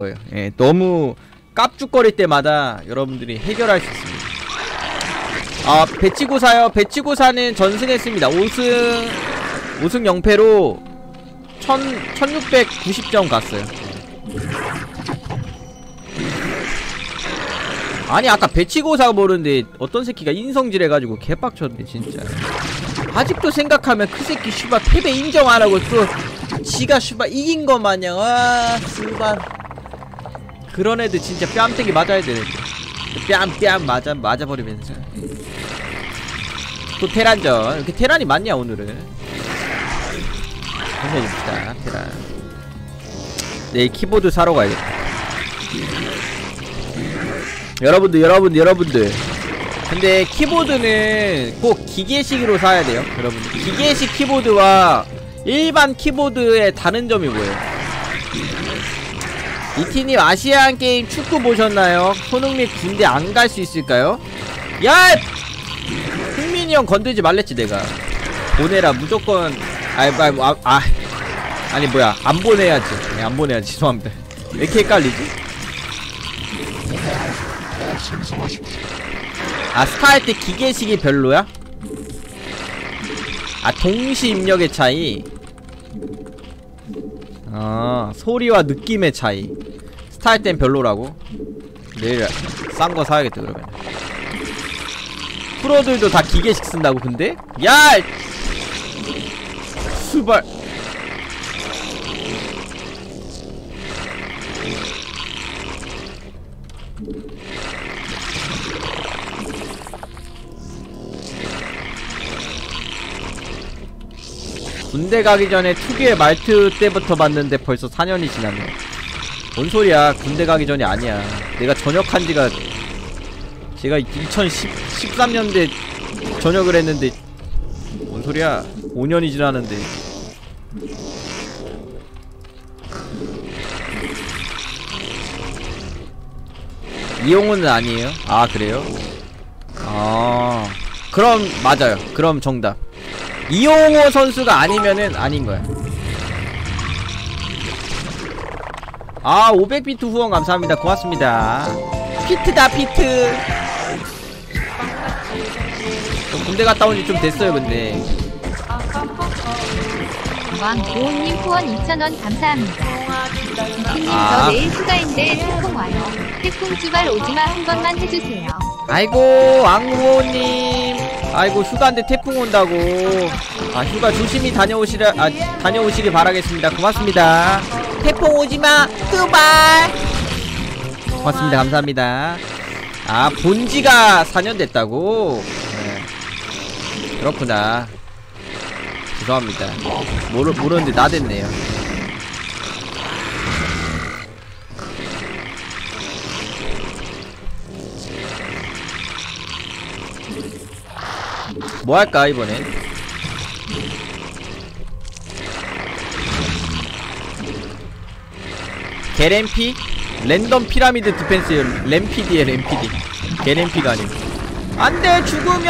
거예요. 예, 너무 깝죽거릴 때마다 여러분들이 해결할 수 있습니다. 아, 배치고사요. 배치고사는 전승했습니다. 5승, 5승 0패로 1000, 1690점 갔어요. 아니, 아까 배치고사가 모르는데 어떤 새끼가 인성질 해가지고 개빡쳤네, 진짜. 아직도 생각하면 그 새끼 슈바 패배 인정 안 하고 또 지가 슈바 이긴 거 마냥, 아, 스발. 그런 애들 진짜 뺨때기 맞아야 되는데 뺨뺨 맞아 맞아버리면서. 또 테란전. 이렇게 테란이 많냐 오늘은? 해줍시다 테란. 내일 키보드 사러 가야겠다. 여러분들 여러분들 여러분들. 근데 키보드는 꼭 기계식으로 사야 돼요 여러분들. 기계식 키보드와 일반 키보드의 다른 점이 뭐예요 이티님 아시안 게임 축구 보셨나요? 손흥민 군대 안 갈 수 있을까요? 야! 흥민이 형 건들지 말랬지 내가 보내라 무조건 아이 아, 아, 아 아니 뭐야 안 보내야지 네, 안 보내야지 죄송합니다 왜 이렇게 헷갈리지? 아 스타 할 때 기계식이 별로야? 아 동시 입력의 차이 아 소리와 느낌의 차이 스타일 땐 별로라고? 내일 싼 거 사야겠다 그러면 프로들도 다 기계식 쓴다고 근데? 야! 수발 군대 가기 전에 특유의 말투 때부터 봤는데 벌써 4년이 지났네. 뭔 소리야? 군대 가기 전이 아니야. 내가 전역한 지가 제가 2013년대 전역을 했는데 뭔 소리야? 5년이 지났는데. 이용호는 아니에요? 아 그래요? 아 그럼 맞아요. 그럼 정답 이용호 선수가 아니면은 아닌 거야. 아, 500비트 후원 감사합니다. 고맙습니다. 피트다, 피트. 군대 갔다 온 지 좀 됐어요, 근데. 왕고은님 후원 2,000원 감사합니다. 이팀님 아. 저 내일 휴가인데 태풍 와요. 태풍 주발 오지마 한 번만 해주세요. 아이고, 왕후호님. 아이고, 휴가인데 태풍 온다고. 아, 휴가 조심히 다녀오시라, 아, 다녀오시길 바라겠습니다. 고맙습니다. 태풍 오지마, 뚜발. 고맙습니다. 감사합니다. 아, 본지가 4년 됐다고? 네. 그렇구나. 죄송합니다. 모르, 모르는데 나댔네요. 뭐 할까, 이번엔? 게렌피? 랜덤 피라미드 디펜스 램피디에 램피디 게렌피가 아니고 안돼 죽으면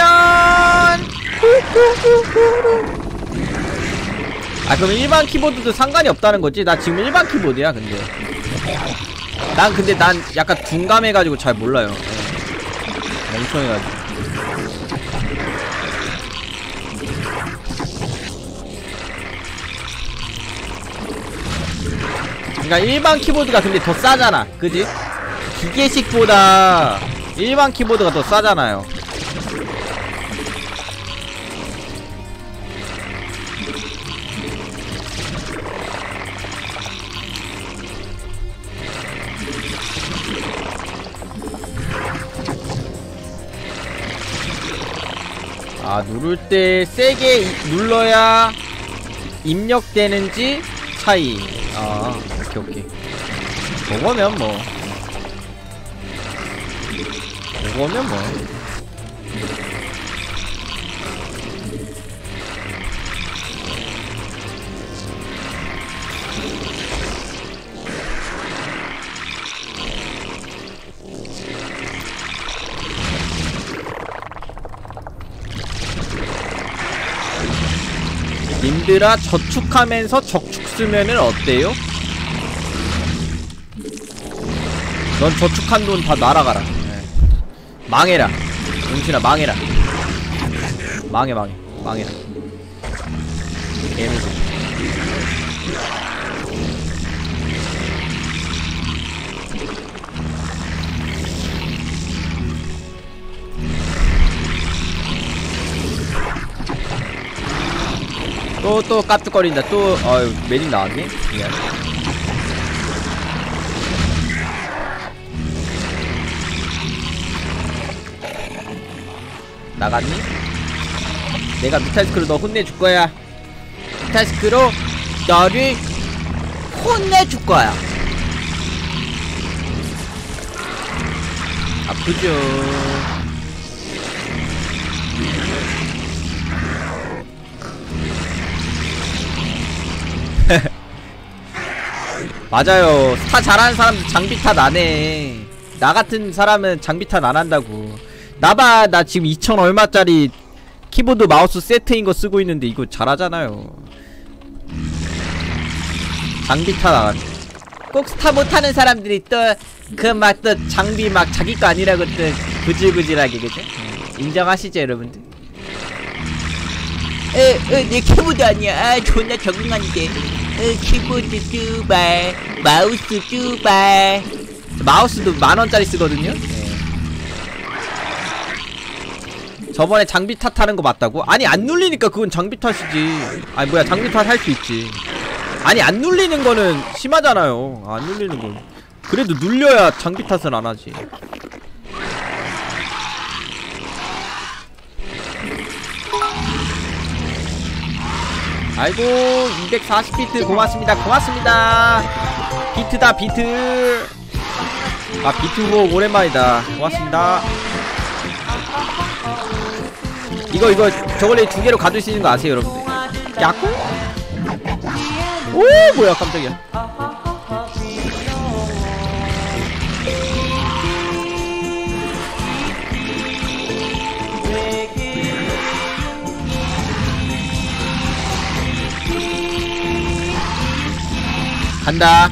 아 그럼 일반 키보드도 상관이 없다는 거지? 나 지금 일반 키보드야 근데 난 근데 난 약간 둔감해가지고 잘 몰라요 네. 멍청해가지고 그러니까 일반 키보드가 근데 더 싸잖아 그지? 기계식보다 일반 키보드가 더 싸잖아요 아 누를 때 세게 이- 눌러야 입력되는지 차이. 아 오케이 오케이. 그거면 뭐. 그거면 뭐 님들아 저축하면서 적축 쓰면은 어때요? 넌 저축한 돈 다 날아가라. 예. 망해라. 용신아 망해라. 망해 망해. 망해라. 개무서 또 또 깝죽거린다 또 어유 메딕 나왔네 미안 나갔니? 내가 미탈스크로 너 혼내줄 거야. 미탈스크로 너를 혼내줄 거야. 아프죠. 맞아요. 스타 잘하는 사람들 장비 탓 안 해. 나 같은 사람은 장비 탓 안 한다고. 나봐, 나 지금 2천 얼마짜리 키보드 마우스 세트인 거 쓰고 있는데 이거 잘하잖아요. 장비 탓 안. 꼭 스타 못하는 사람들이 또 그 막 또 장비 막 자기 거 아니라고 또 구질구질하게 그죠? 인정하시죠 여러분들? 에, 에, 내 키보드 아니야. 아, 존나 적응하는데. 에, 키보드 두 발, 마우스 두 발. 마우스도 만 원짜리 쓰거든요. 네. 저번에 장비 탓하는 거 맞다고? 아니 안 눌리니까 그건 장비 탓이지. 아니 뭐야 장비 탓 할 수 있지. 아니 안 눌리는 거는 심하잖아요. 안 눌리는 건. 그래도 눌려야 장비 탓은 안 하지. 아이고 240비트 고맙습니다. 고맙습니다. 비트다 비트. 아 비트 후보 오랜만이다. 고맙습니다. 이거 이거 저걸레 두 개로 가질 수 있는 거 아세요 여러분들? 야구? 오 뭐야 깜짝이야 간다.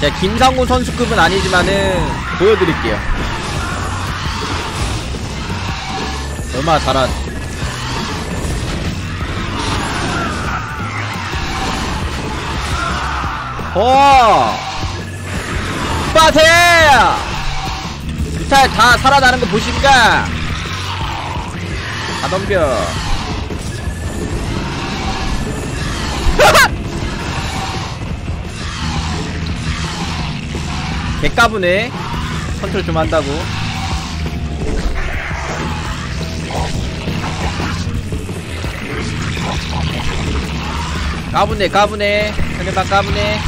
자 김상우 선수급은 아니지만은 보여드릴게요. 얼마나 잘한. 어! 빠세! 뮤탈 다 살아나는 거 보십니까? 다 덤벼 개까부네 컨트롤 좀 한다고. 까부네 까부네 상대방 까부네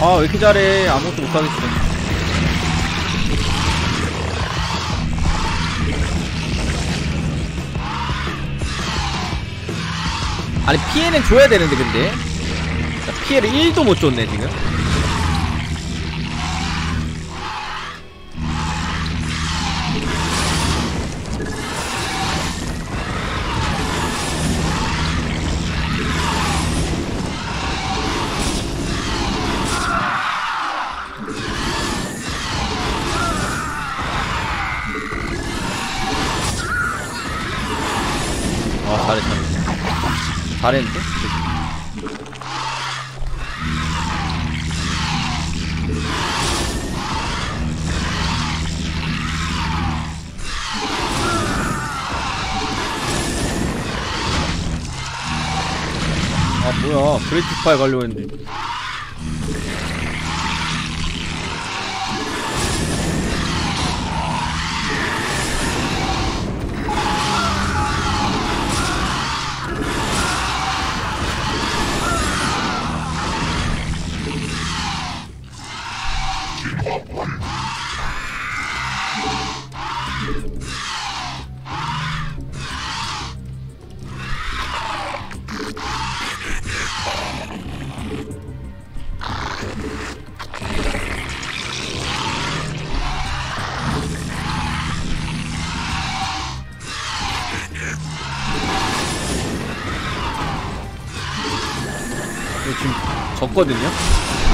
아왜 이렇게 잘해? 아무것도 못하겠어 아니 피해는 줘야 되는데 근데. 피해를 1도 못 줬네 지금 잘했는데? 아 뭐야 브레이크파에 가려고 했는데 졌거든요.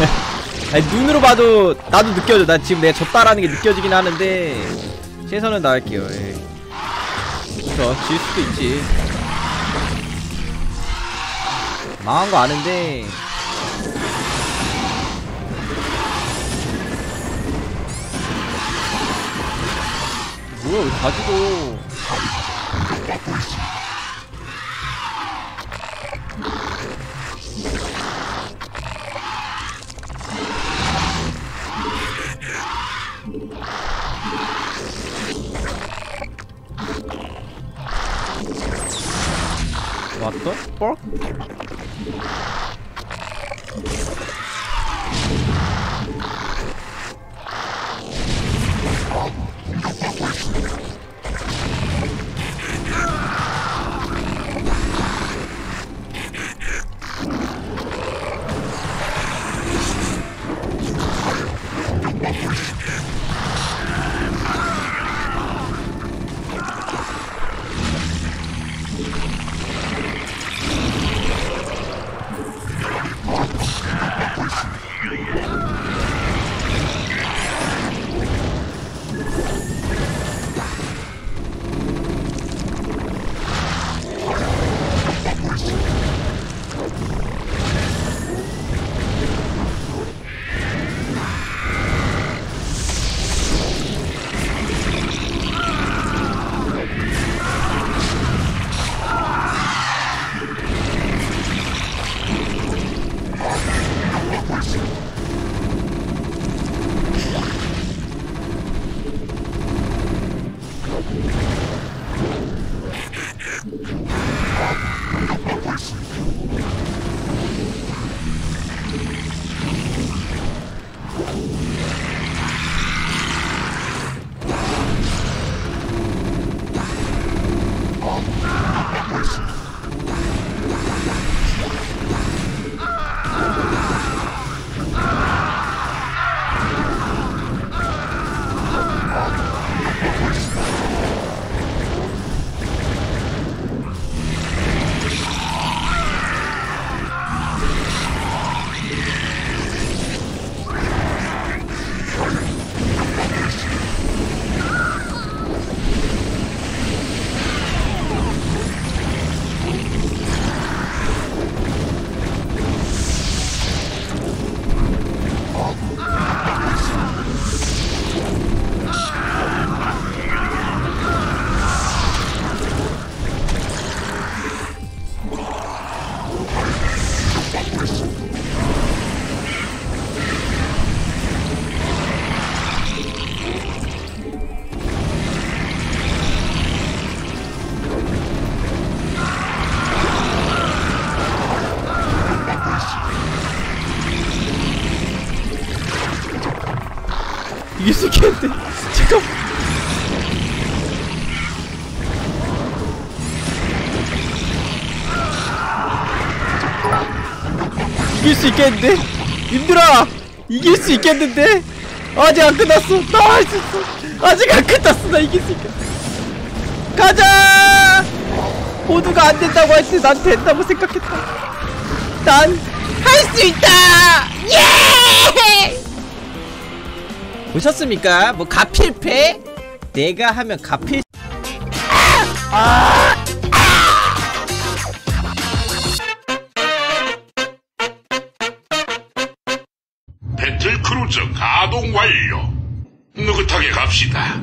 아니 눈으로 봐도 나도 느껴져. 나 지금 내가 졌다라는 게 느껴지긴 하는데 최선을 다할게요. 예. 그쵸, 질 수도 있지. 망한 거 아는데 뭐야 왜 가지고 왔어? 뻘? 이길 수 있겠는데 잠깐. 이길 수 있겠는데? 님들아 이길 수 있겠는데? 아직 안 끝났어. 나 할 수 있어 아직 안 끝났어. 나 이길 수 있겠. 가자! 모두가 안 된다고 할 때 난 된다고 생각했다. 난 할 수 있다! 예 보셨습니까? 뭐 가필패? 내가 하면 가필 배틀 크루즈 가동 완료. 느긋하게 갑시다.